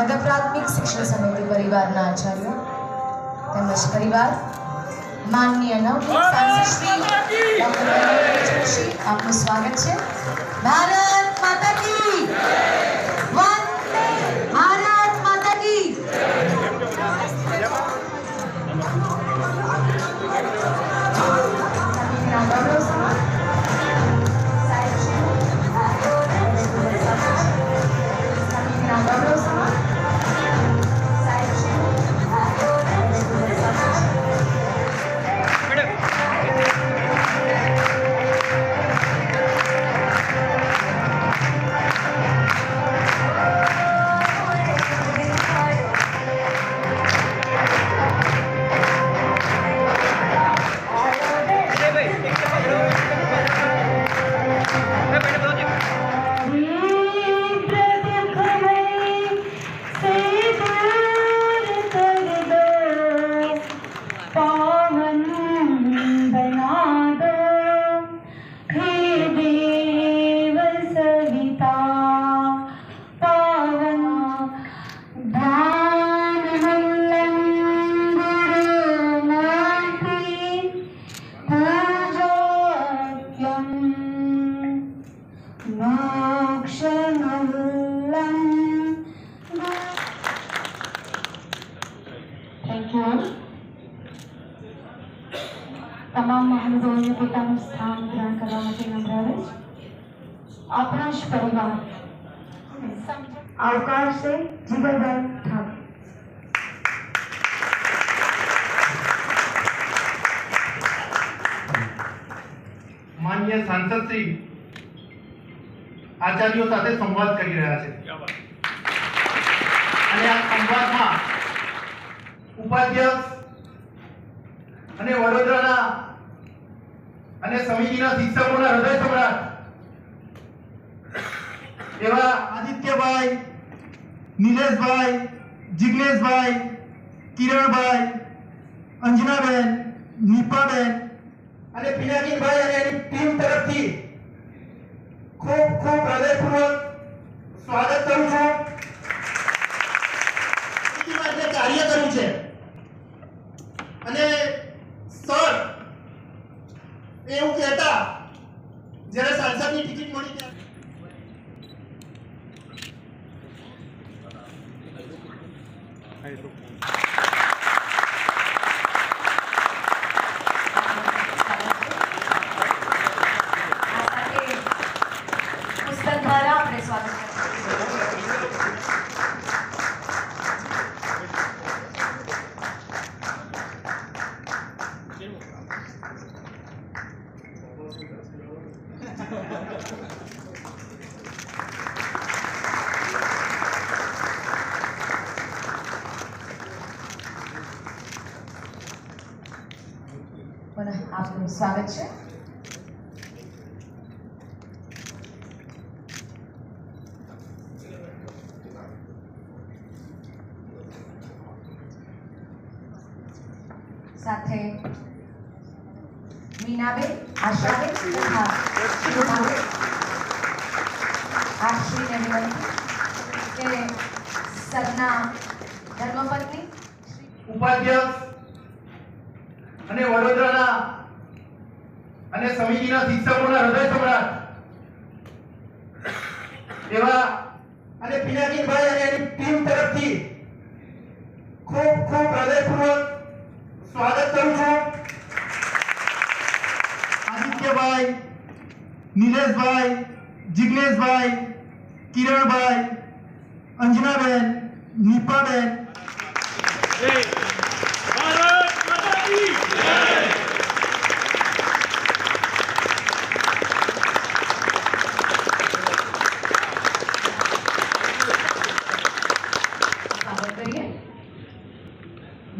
નગર પ્રાથમિક શિક્ષણ સમિતિ પરિવારના આચાર્ય તેમજ પરિવાર માનનીય નવ આપનું સ્વાગત છે. ભારત તમામ મહાનુભાવોને પોતાનું સ્થાન ગ્રહણ કરવા માટે નમ્ર આપણા જ પરિવાર. અવકાશ છે જીગરભાઈ ઠાકોર. માન્ય સાંસદ શ્રી આચાર્યો સાથે સંવાદ કરી રહ્યા છે. અને આ સંવાદમાં ઉપાધ્યક્ષ અને વડોદરાના અને સમિતિના શિક્ષકોના હૃદય સમ્રાટ એવા આદિત્યભાઈ, નિલેશભાઈ, જિગ્નેશભાઈ, કિરણભાઈ, અંજનાબેન, નીપાબેન અને પિનાકીનભાઈ અને એની ટીમ તરફથી ખૂબ ખૂબ હૃદયપૂર્વક સ્વાગત કરું છું. કાર્ય કર્યું છે અને એવું કહેતા? જ્યારે સાંસદની ટિકિટ મળી ત્યારે આ સાથે પુસ્તક દ્વારા આપણે સ્વાગત કરીશું પુનઃ આપનું સ્વાગત છે. વિનંતી કે સદના ધર્મપત્ની ઉપાધ્યક્ષ અને વડોદરાના અને સમિતિના શિક્ષકોના હૃદય સમ્રાટ એવા અને પિનાકીનભાઈ અને એની ટીમ તરફથી ખૂબ ખૂબ હૃદયપૂર્વક સ્વાગત કરું છું. આદિત્યભાઈ, નિલેશભાઈ, જિગ્નેશભાઈ કિરણભાઈ અંજનાબેન નીપાબેન.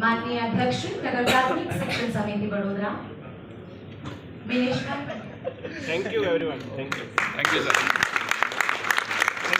માનનીય અધ્યક્ષ નગર પ્રાથમિક શિક્ષણ સમિતિ વડોદરા.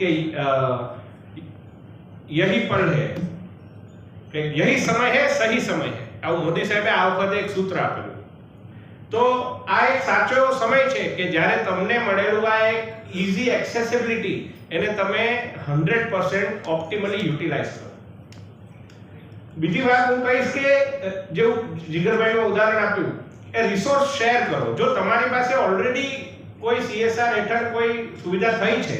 કહે यही કે है કે યહી સમય હે, સહી સમય હે. આવું મોદી સાહેબે આ વખતે એક સૂત્ર આપેલું. તો આ એક સાચો એવો સમય છે કે જ્યારે તમને મળેલું આ એક ઈઝી એક્સેસિબિલિટી એને તમે 100% ઓપ્ટિમલી યુટિલાઇઝ કરો. બીજી વાત હું કહીશ કે જે જીગરભાઈનું ઉદાહરણ આપ્યું, એ રિસોર્સ શેર કરો. જો તમારી પાસે ઓલરેડી કોઈ સીએસઆર હેઠળ કોઈ સુવિધા થઈ છે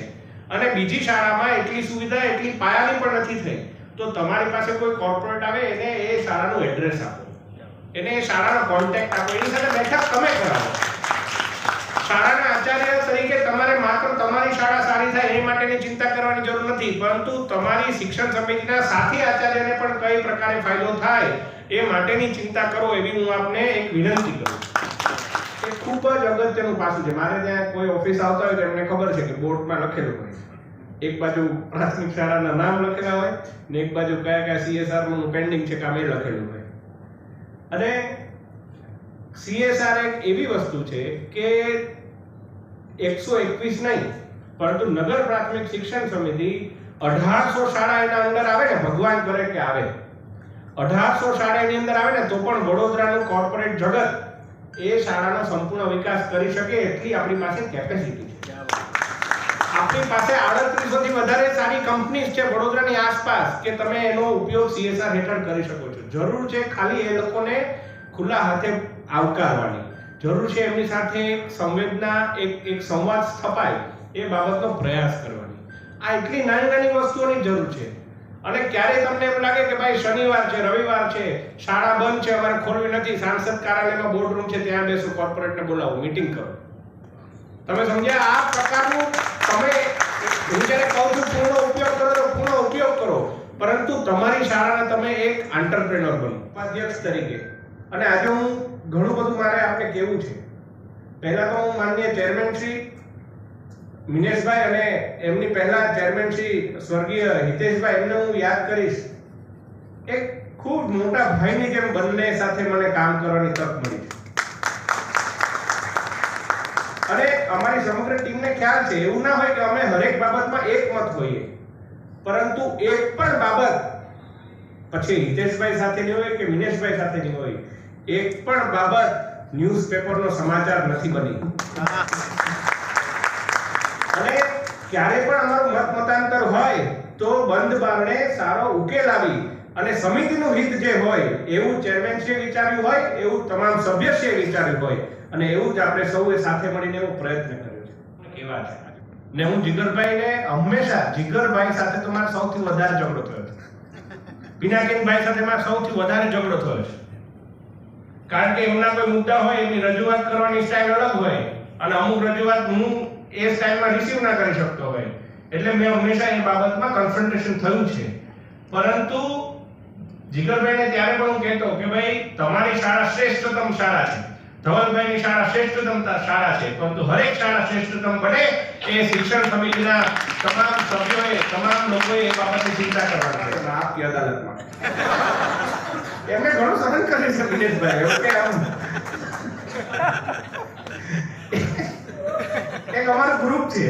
અને બીજી શાળામાં એટલી સુવિધા, એટલી પાયાની પણ નથી થઈ. તો તમારી પાસે કોઈ કોર્પોરેટ આવે, એને એ શાળાનું એડ્રેસ આપો. એને એ શાળાનો કોન્ટેક્ટ આપો. એની સાથે બેઠક તમે કરાવો. શાળાના આચાર્ય તરીકે તમારે માત્ર તમારી શાળા સારી થાય એ માટેની ચિંતા કરવાની જરૂર નથી, પરંતુ તમારી શિક્ષણ સમિતિના સાથી આચાર્યને પણ કઈ પ્રકારે ફાયદો થાય એ માટેની ચિંતા કરો એવી હું આપને એક વિનંતી કરું એ ખૂબ જ અગત્યનું પાસું છે. મારે ત્યાં કોઈ ઓફિસ આવતા હોય તો એમને ખબર છે કે બોર્ડમાં લખેલું હોય. એક બાજુ પ્રાથમિક શાળાના નામ લખેલા હોય ને એક બાજુ કયા કયા સીએસઆરનું પેન્ડિંગ છે કામ એ લખેલું હોય. અને સીએસઆર એક એવી વસ્તુ છે કે એકસો એકવીસ નહીં, પરંતુ નગર પ્રાથમિક શિક્ષણ સમિતિ અઢારસો શાળા એના અંદર આવે ને, ભગવાન કરે કે આવે. અઢારસો શાળા એની અંદર આવે ને, તો પણ વડોદરાનું કોર્પોરેટ જગત એ શાળાનો સંપૂર્ણ વિકાસ કરી શકે એટલી આપણી પાસે કેપેસિટી છે. આપણી પાસે આડત્રીસો થી વધારે સારી કંપનીઝ છે વડોદરાની આસપાસ કે તમે એનો ઉપયોગ સીએસઆર હેઠળ કરી શકો છો. જરૂર છે ખાલી એ લોકોને ખુલ્લા હાથે આવકારવાની. જરૂર છે એમની સાથે સંવેદના, એક એક સંવાદ સ્થપાય એ બાબતનો પ્રયાસ કરવાની. આ એટલી નાની નાની વસ્તુઓની જરૂર છે. અને ક્યારે તમને એમ લાગે કે ભાઈ શનિવાર છે, રવિવાર છે, શાળા બંધ છે, અમારે ખોલવી નથી, સાંસદ કાર્યાલયમાં બોર્ડ રૂમ છે, ત્યાં બેસો કોર્પોરેટને બોલાવો મીટિંગ કરો. તમે સમજ્યા? આ પ્રકારનું તમે હું જ્યારે કહું છું, પૂર્ણ ઉપયોગ કરો તો પૂર્ણ ઉપયોગ કરો. પરંતુ તમારી શાળાને તમે એક આંટરપ્રેનર બનો, ઉપાધ્યક્ષ તરીકે. અને આજે હું ઘણું બધું મારે આપણે કહેવું છે. પહેલા તો હું માન્ય ચેરમેન શ્રી મિનેશભાઈ અને એમની પહેલા ચેરમેન શ્રી સ્વર્ગીય હિતેશભાઈ, એમને હું યાદ કરીશ. એક ખૂબ મોટા ભાઈની જેમ બંને સાથે મને કામ કરવાની તક મળી અને અમારી સમગ્ર ટીમને ખ્યાલ છે, એવું ના હોય કે અમે હરેક બાબતમાં એક મત હોઈએ. પરંતુ એક પણ બાબત પછી હિતેશભાઈ સાથેની હોય કે મિનેશભાઈ સાથેની હોય, એક પણ બાબત ન્યૂઝપેપરનો સમાચાર નથી બની. ક્યારે પણ અમારું મત મતાંતર હોય તો બંધ બારણે સારો ઉકેલ આવી અને સમિતિનું હિત જે હોય એવું ચેરમેનશ્રીએ વિચાર્યું હોય એવું તમામ સભ્યશ્રીએ વિચાર્યું હોય અને એવું જ આપણે સૌએ સાથે મળીને એવો પ્રયત્ન કર્યો છે. એવા છે. ને હું જીગરભાઈને હંમેશા જીગરભાઈ સાથે તો મારે સૌથી વધારે ઝઘડો થયો છે. પિનાકીનભાઈ સાથે મારે સૌથી વધારે ઝઘડો થયો છે. કારણ કે એમના કોઈ મુદ્દા હોય એમની રજૂઆત કરવાની સ્ટાઇલ અલગ હોય અને અમુક રજૂઆત હું એ સ્ટાઇલમાં રિસીવ ના કરી શકતો હોય. એટલે મેં હંમેશા એ બાબતમાં કન્ફ્રન્ટેશન થયું છે. પરંતુ જીગરભાઈને ત્યારે પણ હું કહેતો કે ભાઈ તમારી શાળા શ્રેષ્ઠતમ શાળા છે. ધવલભાઈની શાળા શ્રેષ્ઠતમ શાળા છે. પરંતુ હરેક શાળા શ્રેષ્ઠતમ બને એ શિક્ષણ સમિતિના તમામ સભ્યોએ તમામ લોકોએ એ બાબતે ચિંતા કરવાની છે. આપની અદાલતમાં એમને ઘણું સહન કર્યું છે દિનેશભાઈ ઓકે આમ. એક અમારું ગ્રુપ છે.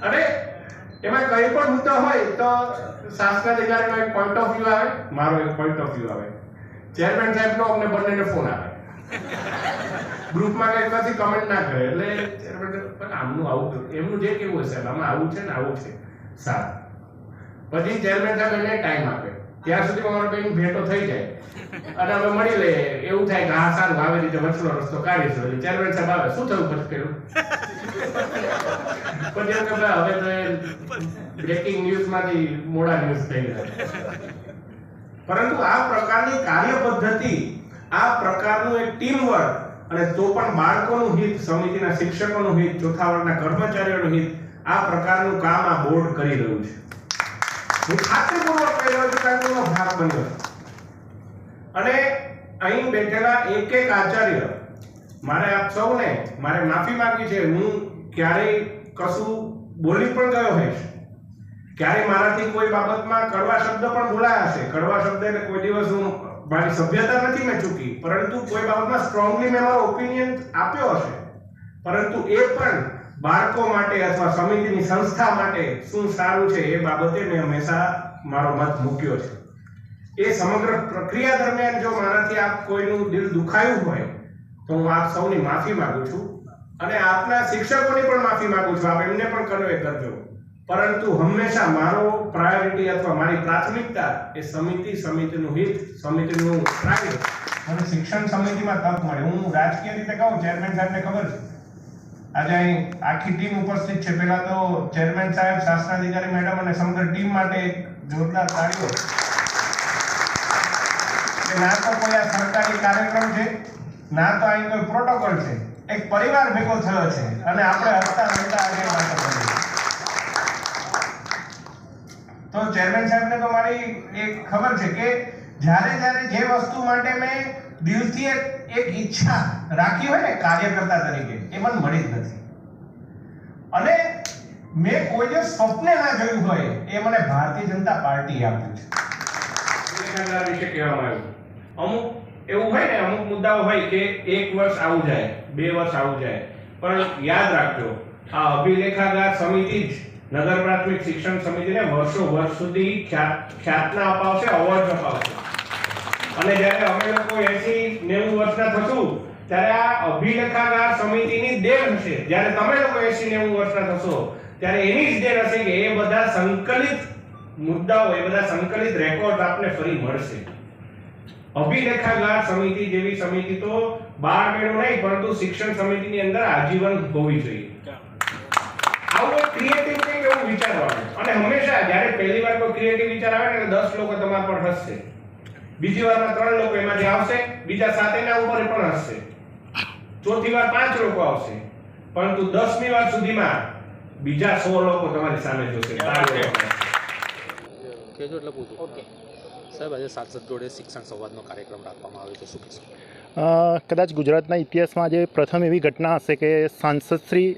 અને એમાં કઈ પણ મુદ્દો હોય તો શાસનાધિકારીનો એક પોઈન્ટ ઓફ વ્યૂ આવે, મારો એક પોઈન્ટ ઓફ વ્યૂ આવે. ચેરમેન સાહેબનો અમને બંનેને ફોન આવે ગ્રુપમાં કઈ કદી કમેન્ટ ના કરે, એટલે ચેરમેન પણ આમનું આવું? એમનું જે કેવું હશે આમાં આવું છે ને આવું છે. સારું. પછી ચેરમેન સાહેબ એને ટાઈમ આપે. ત્યાં સુધી અમારા બેન ભેટો થઈ જાય. અને અમે મળી લઈએ. એવું થાય કે આ સારું, આવી રીતે વચલો રસ્તો કાઢીશું એટલે ચેરમેન સાહેબ આવે, શું થયું ખર્ચ કર્યું? પછી એમ કે હવે તો બ્રેકિંગ ન્યૂઝમાંથી મોડા ન્યૂઝ થઈ ગયા. પરંતુ આ પ્રકારની કાર્ય પદ્ધતિ, આ પ્રકારનું એક ટીમ વર્ક અને તો પણ બાળકોનું હિત, સમિતિના શિક્ષકોનું હિત, ચોથા વર્ગના કર્મચારીઓનું હિત, આ પ્રકારનું કામ આ બોર્ડ કરી રહ્યું છે. હું ખાતરીપૂર્વક કહી રહ્યો છું ભાગ બન્યો અને અહીં બેઠેલા એક એક આચાર્ય, મારે આપ સૌને, મારે માફી માંગી છે, હું ક્યારેય કશું બોલી પણ ગયો હોઈશ. ક્યારે મારાથી કોઈ બાબતમાં કડવા શબ્દ પણ બોલાયા હશે. કડવા શબ્દ એટલે કોઈ દિવસ હું મારી સભ્યતા નથી મેં ચૂકી, પરંતુ કોઈ બાબતમાં સ્ટ્રોંગલી મેં મારો ઓપિનિયન આપ્યો હશે. પરંતુ એ પણ બાળકો માટે અથવા સમિતિની સંસ્થા માટે શું સારું છે એ બાબતે મેં હંમેશા મારો મત મૂક્યો છે. એ સમગ્ર પ્રક્રિયા દરમિયાન જો મારાથી આપ કોઈનું દિલ દુખાયું હોય, તો હું આપ સૌની માફી માંગુ છું અને આપના શિક્ષકોની પણ માફી માંગુ છું. આપ એમને પણ કન્વે કરજો પરંતુ હંમેશા મારો પ્રાયોરિટી અથવા મારી પ્રાથમિકતા એ સમિતિ, સમિતિનું હિત, સમિતિનું કાર્ય અને શિક્ષણ સમિતિમાં તક મળે. હું રાજકીય રીતે કહું ચેરમેન સાહેબને ખબર છે. આજે અહીં આખી ટીમ ઉપસ્થિત છે. પહેલા તો ચેરમેન સાહેબ શાસનાધિકારી મેડમ અને સમગ્ર ટીમ માટે જોરદાર તાળીઓ. ના તો કોઈ આ સરકારી કાર્યક્રમ છે, ના તો અહીં કોઈ પ્રોટોકોલ છે. એક પરિવાર ભેગો થયો છે અને આપણે હસતા રમતા આજે વાત તો ચેરમેન સાહેબને તો મારી એક ખબર છે કે જ્યારે જ્યારે જે વસ્તુ માટે મેં દિલથી એક એક ઈચ્છા રાખી હોય ને કાર્યકર્તા તરીકે, એ મને મળી જ નથી. અને મેં કોઈ દિવસ સ્વપ્ને ના જોયું હોય, એ મને ભારતીય જનતા પાર્ટી આપ્યું છે. વિશે કહેવામાં આવ્યું. અમુક એવું હોય ને, અમુક મુદ્દાઓ હોય કે એક વર્ષ આવું જાય, બે વર્ષ આવું જાય. પણ યાદ રાખજો, આ અભિલેખાગાર સમિતિ જ નગર પ્રાથમિક શિક્ષણ સમિતિને વર્ષો વર્ષ સુધી ખ્યાત ખ્યાતના અપાવશે, અવોર્ડ અપાવશે. અને જ્યારે અમે લોકો એસી નેવું વર્ષના થશું, ત્યારે આ અભિલેખાગાર સમિતિની દેન હશે. જ્યારે તમે લોકો એસી નેવું વર્ષના થશો, ત્યારે એની જ દેન હશે કે એ બધા સંકલિત મુદ્દાઓ, એ બધા સંકલિત રેકોર્ડ આપને ફરી મળશે. અભિલેખાગાર સમિતિ જેવી સમિતિ તો બાર મેળો નહીં, પરંતુ શિક્ષણ સમિતિની અંદર આજીવન હોવી જોઈએ. આવું એક ક્રિએટિવ કંઈક એવું વિચારવાનું. અને હંમેશા જ્યારે પહેલી વાર કોઈ ક્રિએટિવ વિચાર આવે ને દસ લોકો તમારા પર હસશે. બીજી વારમાં ત્રણ લોકો એમાંથી આવશે બીજા સાતેના ઉપર પણ હશે. ચોથી વાર પાંચ લોકો આવશે. પરંતુ દસમી વાર સુધીમાં બીજા સો લોકો તમારી સામે જોશે. ઓકે. સાહેબ, આજે સાંસદ જોડે શિક્ષણ સંવાદનો કાર્યક્રમ રાખવામાં આવ્યો છે. શું કહેશો? કદાચ ગુજરાતના ઇતિહાસમાં આજે પ્રથમ એવી ઘટના હશે કે સાંસદ શ્રી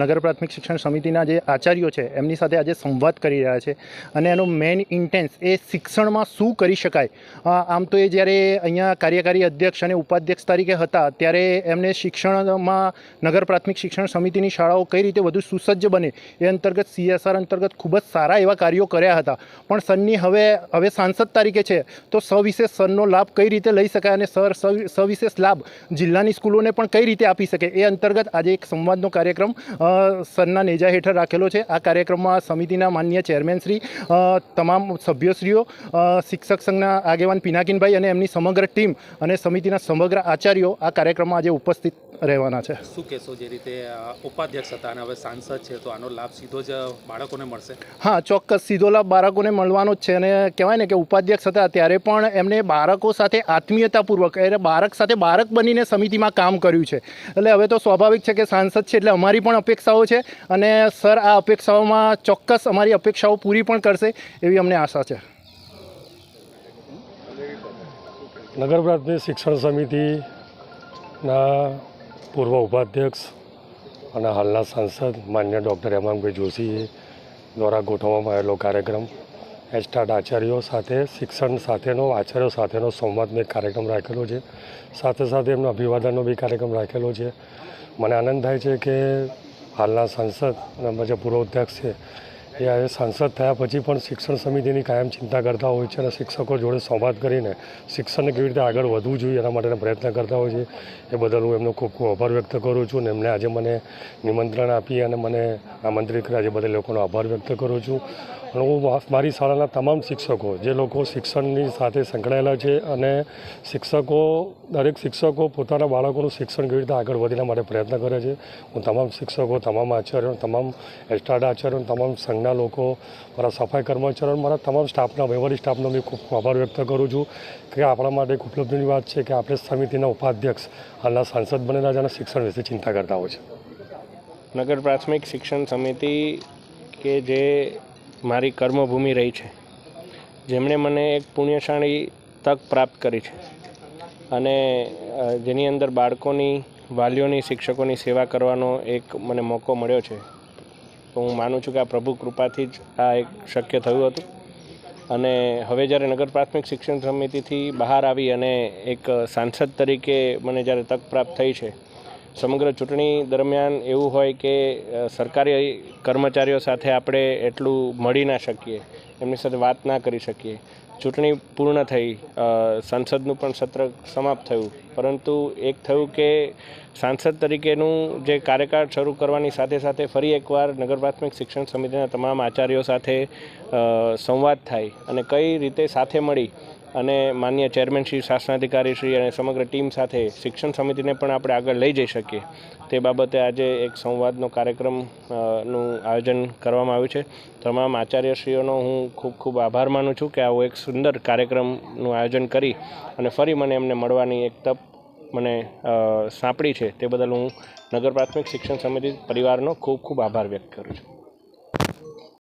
નગર પ્રાથમિક શિક્ષણ સમિતિના જે આચાર્યો છે, એમની સાથે આજે સંવાદ કરી રહ્યા છે અને એનો મેઇન ઇન્ટેન્સ એ શિક્ષણમાં શું કરી શકાય? આમ તો એ જ્યારે અહીંયા કાર્યકારી અધ્યક્ષ અને ઉપાધ્યક્ષ તરીકે હતા, ત્યારે એમને શિક્ષણમાં નગર પ્રાથમિક શિક્ષણ સમિતિની શાળાઓ કઈ રીતે વધુ સુસજ્જ બને એ અંતર્ગત સીએસઆર અંતર્ગત ખૂબ જ સારા એવા કાર્યો કર્યા હતા. પણ સન્ની હવે હવે સાંસદ તરીકે છે. તો સવિશેષ સનનો લાભ કઈ રીતે લઈ શકાય અને સર સવિશેષ લાભ જિલ્લાની સ્કૂલોને પણ કઈ રીતે આપી શકે? એ અંતર્ગત આજે એક સંવાદનો કાર્યક્રમ અ, સરના નેજા હેઠળ રાખેલો છે. આ કાર્યક્રમમાં સમિતિના માન્ય ચેરમેનશ્રી તમામ સભ્યશ્રીઓ શિક્ષક સંઘના આગેવાન પિનાકીનભાઈ અને એમની સમગ્ર ટીમ અને સમિતિના સમગ્ર આચાર્યો આ કાર્યક્રમમાં આજે ઉપસ્થિત રહેવાના છે. શું કહેશો જે રીતે ઉપાધ્યક્ષ હતા અને હવે સાંસદ છે તો આનો લાભ સીધો જ બાળકોને મળશે? હા ચોક્કસ સીધો લાભ બાળકોને મળવાનો જ છે અને કહેવાય ને કે ઉપાધ્યક્ષ હતા ત્યારે પણ એમને બાળકો સાથે આત્મીયતાપૂર્વક, એટલે બાળક સાથે બાળક બનીને સમિતિમાં કામ કર્યું છે. એટલે હવે તો સ્વાભાવિક છે કે સાંસદ છે એટલે અમારી પણ અપેક્ષાઓ છે અને સર આ અપેક્ષાઓમાં ચોક્કસ અમારી અપેક્ષાઓ પૂરી પણ કરશે એવી અમને આશા છે. નગર પ્રાથમિક શિક્ષણ સમિતિના પૂર્વ ઉપાધ્યક્ષ અને હાલના સાંસદ માન્ય ડૉક્ટર હેમાંગભાઈ જોશી દ્વારા ગોઠવવામાં આવેલો કાર્યક્રમ એસ્ટાટ આચાર્યો સાથે, શિક્ષણ સાથેનો, આચાર્યો સાથેનો સંવાદનો એક કાર્યક્રમ રાખેલો છે. સાથે સાથે એમનો અભિવાદનનો બી કાર્યક્રમ રાખેલો છે. મને આનંદ થાય છે કે હાલના સાંસદ અને પૂર્વ અધ્યક્ષ છે, એ સાંસદ થયા પછી પણ શિક્ષણ સમિતિની કાયમ ચિંતા કરતા હોય છે અને શિક્ષકો જોડે સંવાદ કરીને શિક્ષણને કેવી રીતે આગળ વધવું જોઈએ એના માટેના પ્રયત્ન કરતા હોય છે. એ બદલ હું એમનો ખૂબ ખૂબ આભાર વ્યક્ત કરું છું અને એમને આજે મને નિમંત્રણ આપી અને મને આમંત્રિત કર્યા. છે બદલ લોકોનો આભાર વ્યક્ત કરું છું. હું મારી શાળાના તમામ શિક્ષકો, જે લોકો શિક્ષણની સાથે સંકળાયેલા છે અને શિક્ષકો, દરેક શિક્ષકો પોતાના બાળકોનું શિક્ષણ કેવી રીતે આગળ વધે માટે પ્રયત્ન કરે છે, હું તમામ શિક્ષકો, તમામ આચાર્યો, તમામ એસ્ટાડ આચાર્યો, તમામ સંઘના લોકો, મારા સફાઈ કર્મચારીઓ મારા તમામ સ્ટાફના વહીવટી સ્ટાફનો ખૂબ ખૂબ આભાર વ્યક્ત કરું છું કે આપણા માટે એક ઉપલબ્ધિની વાત છે કે આપણે સમિતિના ઉપાધ્યક્ષ, હાલના સાંસદ બનેલા છે અને શિક્ષણ વિશે ચિંતા કરતા હોય છે. નગર પ્રાથમિક શિક્ષણ સમિતિ કે જે મારી કર્મભૂમિ રહી છે. જેમણે મને એક પુણ્યશાળી તક પ્રાપ્ત કરી છે. અને જેની અંદર બાળકોની, વાલીઓની, શિક્ષકોની સેવા કરવાનો એક મને મોકો મળ્યો છે. તો હું માનું છું કે આ પ્રભુ કૃપાથી જ આ એક શક્ય થયું હતું. અને હવે જ્યારે નગર પ્રાથમિક શિક્ષણ સમિતિથી બહાર આવી અને એક સાંસદ તરીકે મને જ્યારે તક પ્રાપ્ત થઈ છે સમગ્ર ચૂંટણી દરમિયાન એવું હોય કે સરકારી કર્મચારીઓ સાથે આપણે એટલું મળી ના શકીએ, એમની સાથે વાત ના કરી શકીએ. ચૂંટણી પૂર્ણ થઈ સંસદનું પણ સત્ર સમાપ્ત થયું. પરંતુ એક થયું કે, સાંસદ તરીકેનું જે કાર્યકાળ શરૂ કરવાની સાથે સાથે ફરી એકવાર નગર પ્રાથમિક શિક્ષણ સમિતિના તમામ આચાર્યો સાથે સંવાદ થાય અને કઈ રીતે સાથે મળી અને માન્ય ચેરમેન શ્રી, શાસનાધિકારી શ્રી અને સમગ્ર ટીમ સાથે શિક્ષણ સમિતિને પણ આપણે આગળ લઈ જઈ શકીએ. તે બાબતે આજે એક સંવાદનો કાર્યક્રમનું આયોજન કરવામાં આવ્યું છે. તમામ આચાર્યશ્રીઓનો હું ખૂબ ખૂબ આભાર માનું છું કે આવો એક સુંદર કાર્યક્રમનું આયોજન કરી અને ફરી મને એમને મળવાની એક તક મને સાંપડી છે. તે બદલ હું નગર પ્રાથમિક શિક્ષણ સમિતિ પરિવારનો ખૂબ ખૂબ આભાર વ્યક્ત કરું છું.